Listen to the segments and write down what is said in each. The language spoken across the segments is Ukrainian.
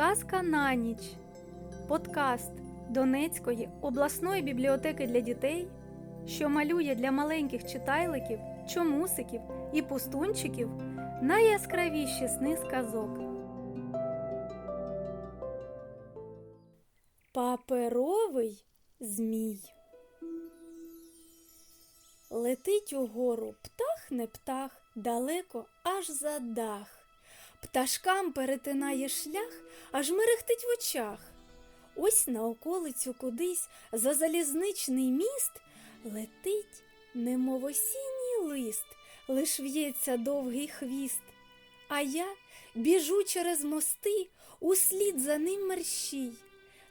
Казка на ніч. Подкаст Донецької обласної бібліотеки для дітей, що малює для маленьких читайликів, чомусиків і пустунчиків найяскравіші сни з казок. Паперовий змій. Летить угору птах не птах, далеко аж за дах. Пташкам перетинає шлях, аж мерехтить в очах. Ось на околицю кудись за залізничний міст летить, немов осінній лист, лиш в'ється довгий хвіст. А я біжу через мости, услід за ним мерщій.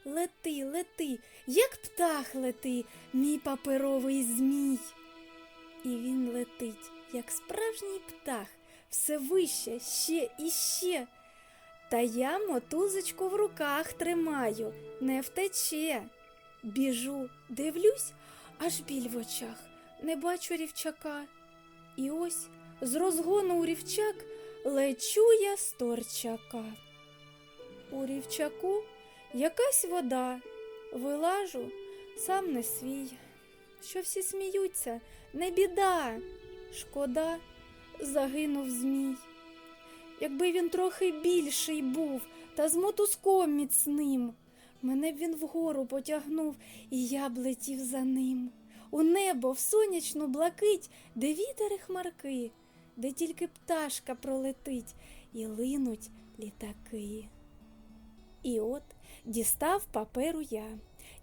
Лети, лети, як птах лети, мій паперовий змій. І він летить, як справжній птах, все вище, ще і ще. Та я мотузочку в руках тримаю, не втече. Біжу, дивлюсь, аж біль в очах, не бачу рівчака. І ось з розгону у рівчак лечу я з. У рівчаку якась вода, вилажу сам не свій. Що всі сміються, не біда, шкода, загинув змій. Якби він трохи більший був та з мотузком міцним, мене б він вгору потягнув, і я б летів за ним. У небо, в сонячну блакить, де вітер і хмарки, де тільки пташка пролетить і линуть літаки. І от дістав паперу я,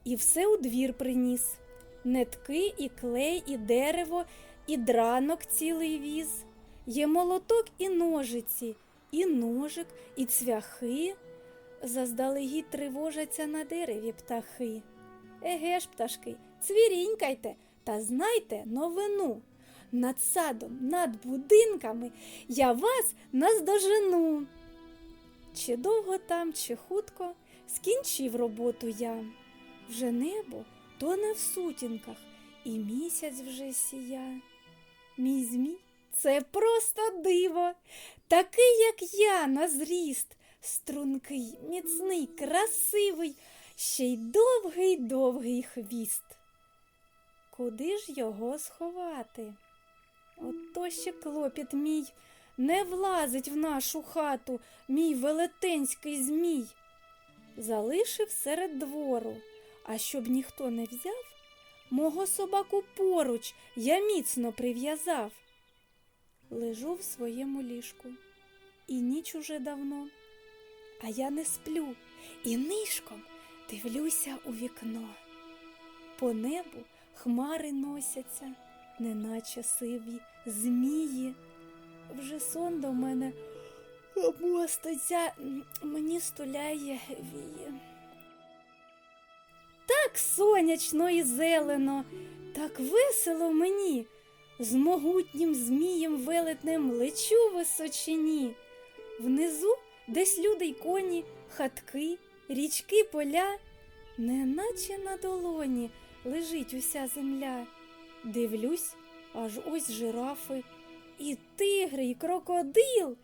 і все у двір приніс. Нитки, і клей, і дерево, і дранок цілий віз. Є молоток і ножиці, і ножик, і цвяхи. Заздалегідь тривожаться на дереві птахи. Еге ж, пташки, цвірінькайте та знайте новину. Над садом, над будинками я вас наздожену. Чи довго там, чи хутко скінчив роботу я. Вже небо тоне в сутінках, і місяць вже сія. Мій змій це просто диво, такий, як я, на зріст, стрункий, міцний, красивий, ще й довгий довгий хвіст. Куди ж його сховати? Ото ще клопіт мій не влазить в нашу хату, мій велетенський змій. Залишив серед двору, а щоб ніхто не взяв, мого собаку поруч я міцно прив'язав. Лежу в своєму ліжку, і ніч уже давно, а я не сплю і нишком дивлюся у вікно. По небу хмари носяться, неначе сиві змії. Вже сон до мене моститься, мені стуляє віє. Так сонячно і зелено, так весело мені. З могутнім змієм велетнем лечу височині. Внизу десь люди й коні, хатки, річки, поля, неначе на долоні лежить уся земля. Дивлюсь, аж ось жирафи, і тигри, і крокодил.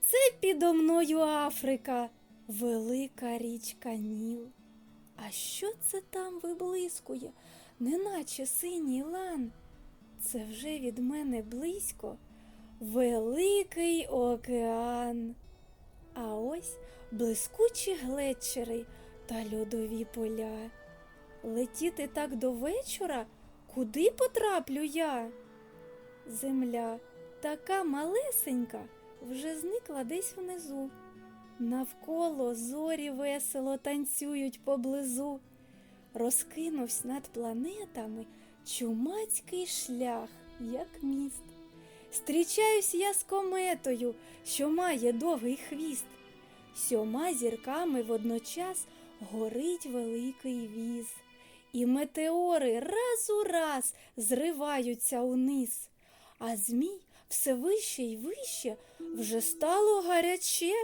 Це підо мною Африка, велика річка Ніл. А що це там виблискує, неначе синій лан? Це вже від мене близько великий океан. А ось блискучі глечери та льодові поля. Летіти так до вечора, куди потраплю я? Земля така малесенька, вже зникла десь внизу. Навколо зорі весело танцюють поблизу. Розкинувсь над планетами чумацький шлях, як міст. Стрічаюсь я з кометою, що має довгий хвіст. Сьома зірками водночас горить великий віз, і метеори раз у раз зриваються униз, а змій все вище й вище вже стало гаряче.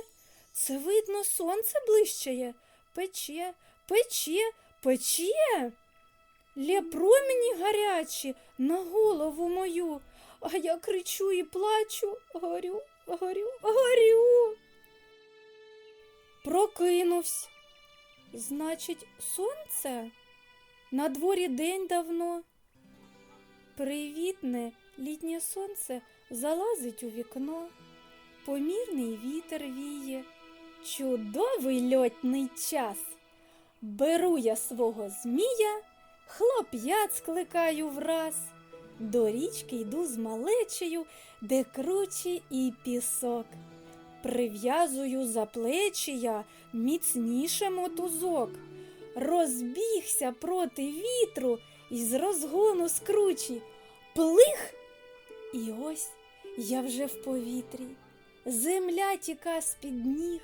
Це видно, сонце блищає, пече, пече, пече. Лє промені гарячі на голову мою, а я кричу і плачу, горю, горю, горю. Прокинувсь. Значить, сонце? На дворі день давно. Привітне літнє сонце залазить у вікно. Помірний вітер віє. Чудовий льотний час. Беру я свого змія, хлоп'ят скликаю враз. До річки йду з малечею, де кручі і пісок. Прив'язую за плечі я міцніше мотузок. Розбігся проти вітру і з розгону скручі. Плих! І ось я вже в повітрі. Земля тіка з-під ніг.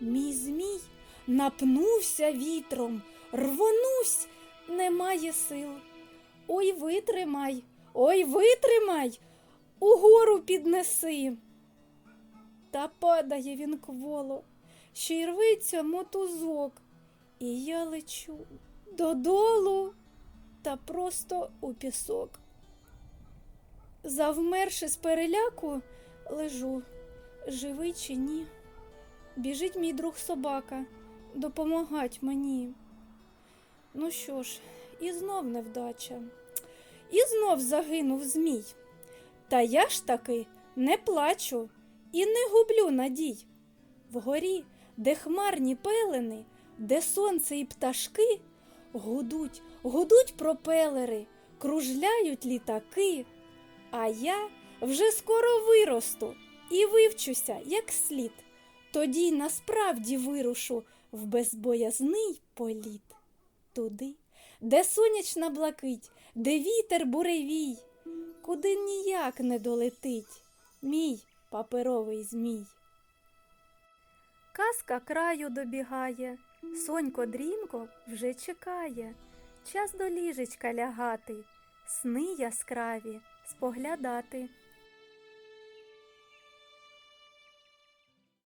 Мій змій напнувся вітром, рвонусь, немає сил. Ой, витримай, ой, витримай, угору піднеси. Та падає він кволо, ще й рветься мотузок, і я лечу додолу та просто у пісок. Завмерши з переляку, лежу, живий чи ні. Біжить мій друг собака, допомагать мені. Ну що ж, і знов невдача. І знов загинув змій. Та я ж таки не плачу і не гублю надій. Вгорі, де хмарні пелени, де сонце і пташки, гудуть, гудуть пропелери, кружляють літаки. А я вже скоро виросту і вивчуся як слід. Тоді насправді вирушу в безбоязний політ. Туди, де сонячна блакить, де вітер буревій, куди ніяк не долетить мій паперовий змій. Казка краю добігає, сонько дрімко вже чекає, час до ліжечка лягати, сни яскраві споглядати.